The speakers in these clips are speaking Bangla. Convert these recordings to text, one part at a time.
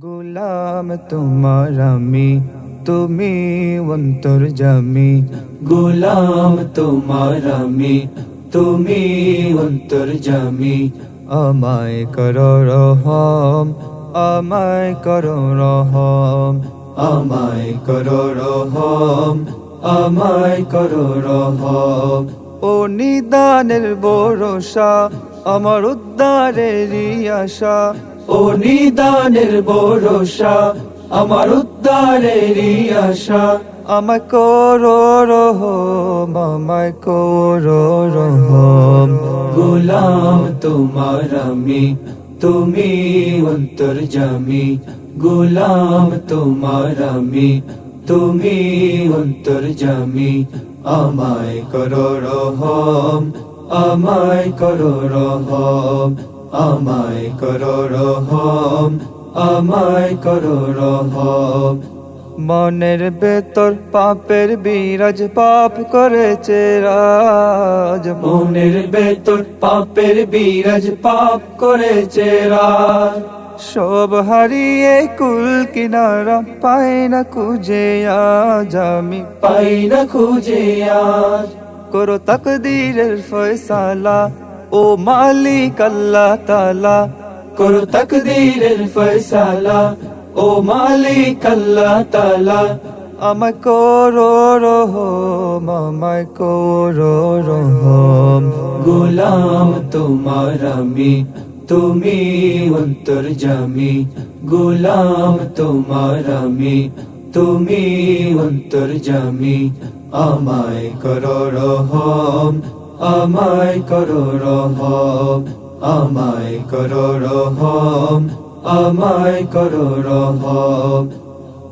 গোলাম তোমার আমি, তুমি অন্তর জামি। গোলাম তোমার আমি, তুমি অন্তর জামি। আমায় কর রহম, আমায় কর রহম। আমায় কর রহম, আমায় কর রহম। ও নিদানের ভরসা, আমার উদ্ধারেরই আশা। ও নিদানের ভরসা আমার উদ্ধারেরই আশা। আমায় করো রহম আমায় করো রহম। গোলাম তোমার আমি তুমি অন্তর জামি। গোলাম তোমার আমি তুমি অন্তর জামি। আমায় করো রহম আমায় করো রহম। আমায় করো রহম, আমায় করো রহম। মনের ভেতর পাপের বিরাজ পাপ করেছে রাজ। মনের ভেতর পাপের বিরাজ পাপ করেছে রাজ। সব হারিয়ে কুল কিনারা পাই না খুঁজে আজ, আমি পাই না খুঁজে আজ। করো তকদীরের ফয়সালা ও মালিক আল্লাহ তালা করো তকদীরের ফয়সালা। ও মালিক আল্লাহ তালা আমায় করো রহম, আমায় করো রহম। গোলাম তোমার আমি, তুমি অন্তর জামি। গোলাম তোমার আমি, তুমি অন্তর জামি। আমায় করো রহম আমায় করো রহম, আমায় করো রহম, আমায় করো রহম।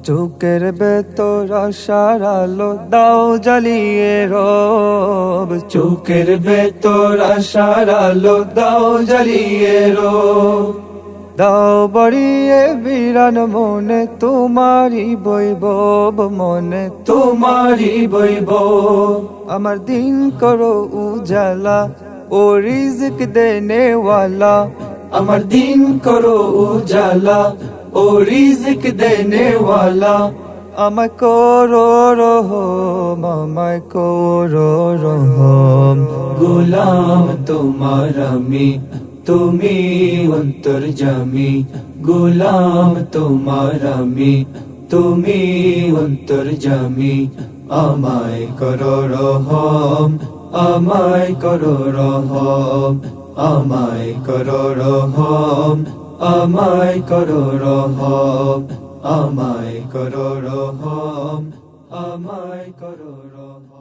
চোখের ভেতর আশার আলো দাও জ্বালিয়ে রব। চোখের ভেতর আশার আলো দাও জ্বালিয়ে রব। দাও বড়িয়ে বিরান মনে তোমারি বৈভব, মনে তোমারি বৈভব। আমার দিন করো উজালা, ও রিজিক দেনে ওয়ালা আমার দিন করো উজালা, ও রিজিক দেনে ওয়ালা আমায় করো রহম, আমায় করো রহম। গোলাম তোমার আমি তুমি অন্তর গোলাম তোমার আমি। তুমি অন্তর আমায় করো রহম, আমায় করো রহম, আমায় করো রহম, আমায় করো রহম, আমায় করো রহম, আমায় করো রহম।